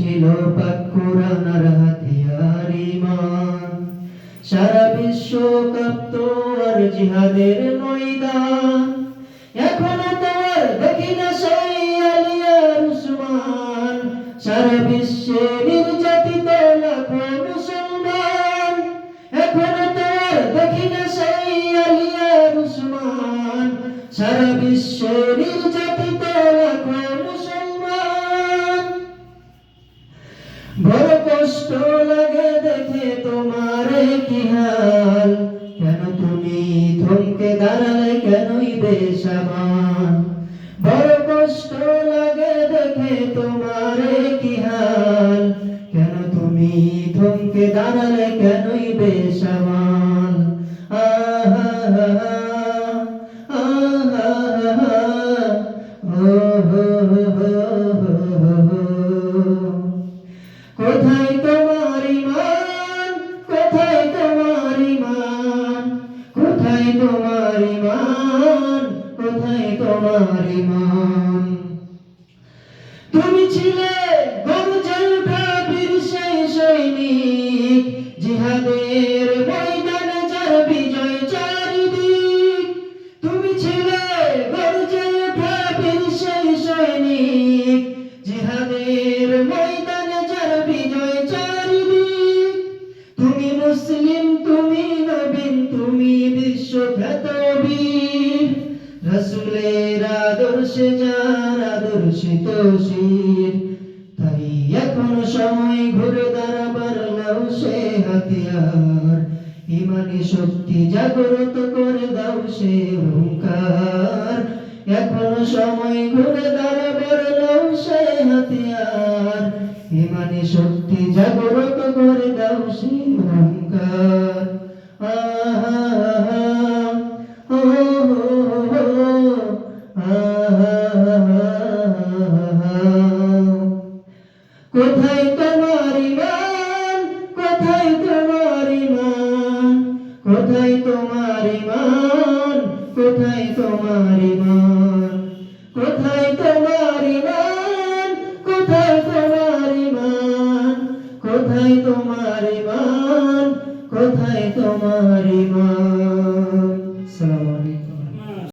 ছিল পাক কোরআন আর হাতিয়ার সারা বিশ্ব কাঁপত আর জিহাদের ময়দান। এখনও তোমার দেখি না সেই আলিয়ার উসমান। সারা বিশ্বে নির্যাতিত লাখো মুসলমান। এখনও তোমার দেখি না সেই আলিয়ার উসমান। সারা বিশ্বে নির্যাতিত লাখো মুসলমান। কষ্ট লাগে দেখে তোমার কি হাল কেন তুমি থমকে দাঁড়ালে কেনই বেসামান বড় কষ্ট লাগে দেখে তোমার কি হাল কেন তুমি থমকে দাঁড়ালে কেনই আহা আহা কোথায় তোমার ইমান কোথায় তোমার ইমান? রসুলের আদর্শে যার আদর্শিত শির তাই এখন সময় ঘুরে দাঁড়াবার নাও সে হাতিয়ার। ইমানি শক্তি জাগ্রত করে দাও সে হুঙ্কার। এখন সময় ঘুরে দাঁড়াবার নাও সে হাতিয়ার। ইমানি শক্তি জাগ্রত করে দাও সে হুঙ্কার। কোথায় তোমার ইমান কোথায় তোমার ইমান কোথায় তোমার ইমান কোথায় তোমার ইমান কোথায় তোমার ইমান কোথায় তোমার ইমান কোথায় তোমার ইমান কোথায় তোমার ইমান